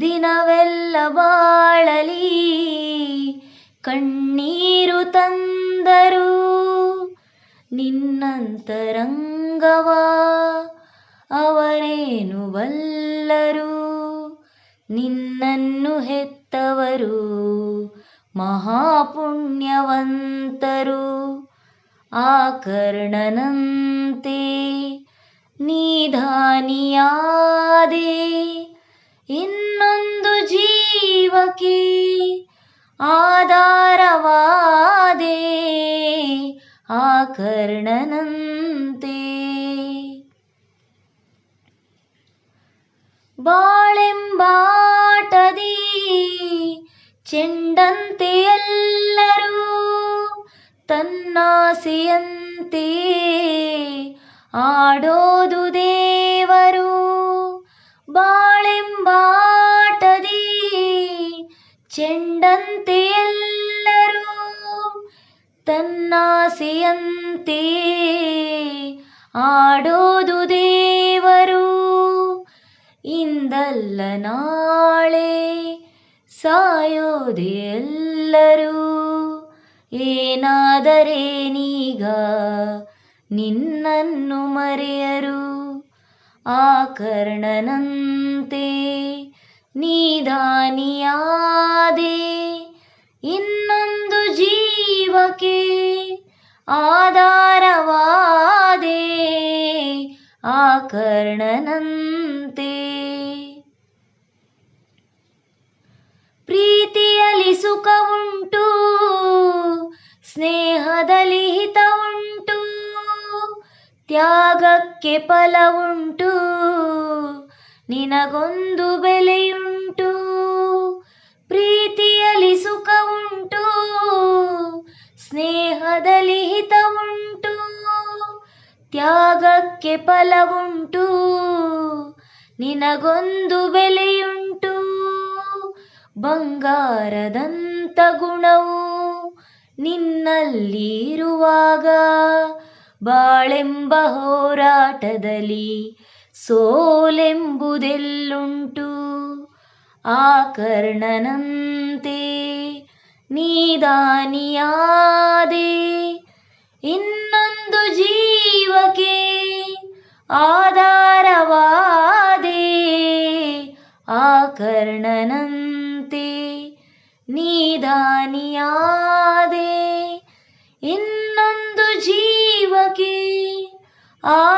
ದಿನವೆಲ್ಲ ಬಾಳಲಿ ಕಣ್ಣೀರು ತಂದರು. ನಿನ್ನಂತರಂಗವ ಅವರೇನು ಬಲ್ಲರು ನಿನ್ನನ್ನು ಹೆತ್ತವರು ಮಹಾಪುಣ್ಯವಂತರು. ಆ ಕರ್ಣನಂತೆ ನೀಧಾನಿಯಾದೆ ಇನ್ನೊಂದು ಜೀವಕ್ಕೆ ಆಧಾರವಾದೆ ಆ ಕರ್ಣನಂತೆ. ಬಾಳೆಂಬಾಟದಿ ಚೆಂಡಂತೆ ಎಲ್ಲರೂ ತನ್ನಾಸೆಯಂತೆ ಆಡೋದು ದೇವರು ಚೆಂಡಂತೆ ಎಲ್ಲರೂ ತನ್ನಾಸೆಯಂತೆ ಆಡೋದು ದೇವರು. ಇಂದಲ್ಲ ನಾಳೆ ಸಾಯೋದೆ ಎಲ್ಲರೂ. ಏನಾದರೇನೀಗ ನಿನ್ನನ್ನು ಮರೆಯರು. ಆಕರ್ಣನಂತೆ ಕರ್ಣನಂತೆ ನೀದಾನಿಯಾದೆ ಇನ್ನೊಂದು ಜೀವಕ್ಕೆ ಆಧಾರವಾದೆ ಆ ಕರ್ಣನಂತೆ. ಪ್ರೀತಿಯಲ್ಲಿ ಸುಖ ಉಂಟು, ಸ್ನೇಹದಲ್ಲಿ ಹಿತ ಉಂಟು, ತ್ಯಾಗಕ್ಕೆ ಫಲ ಉಂಟು, ನಿನಗೊಂದು ಬೆಲೆಯುಂಟು. ತ್ಯಾಗಕ್ಕೆ ಫಲವುಂಟು. ನಿನಗೊಂದು ಬೆಲೆಯುಂಟು. ಬಂಗಾರದಂತ ಗುಣವು ನಿನ್ನಲ್ಲಿ ಇರುವಾಗ ಬಾಳೆಂಬ ಹೋರಾಟದಲ್ಲಿ ಸೋಲೆಂಬುದೆಲ್ಲುಂಟು. ಆ ಕರ್ಣನಂತೆ ನೀದಾನಿಯಾದೆ ಇನ್ನೊಂದು ಜೀವಕ್ಕೆ ಆಧಾರವಾದೆ ಆಕರ್ಣನಂತೆ ಕರ್ಣನಂತೆ ನೀದಾನಿಯಾದೆ ಇನ್ನೊಂದು ಜೀವಕ್ಕೆ ಆಧಾರ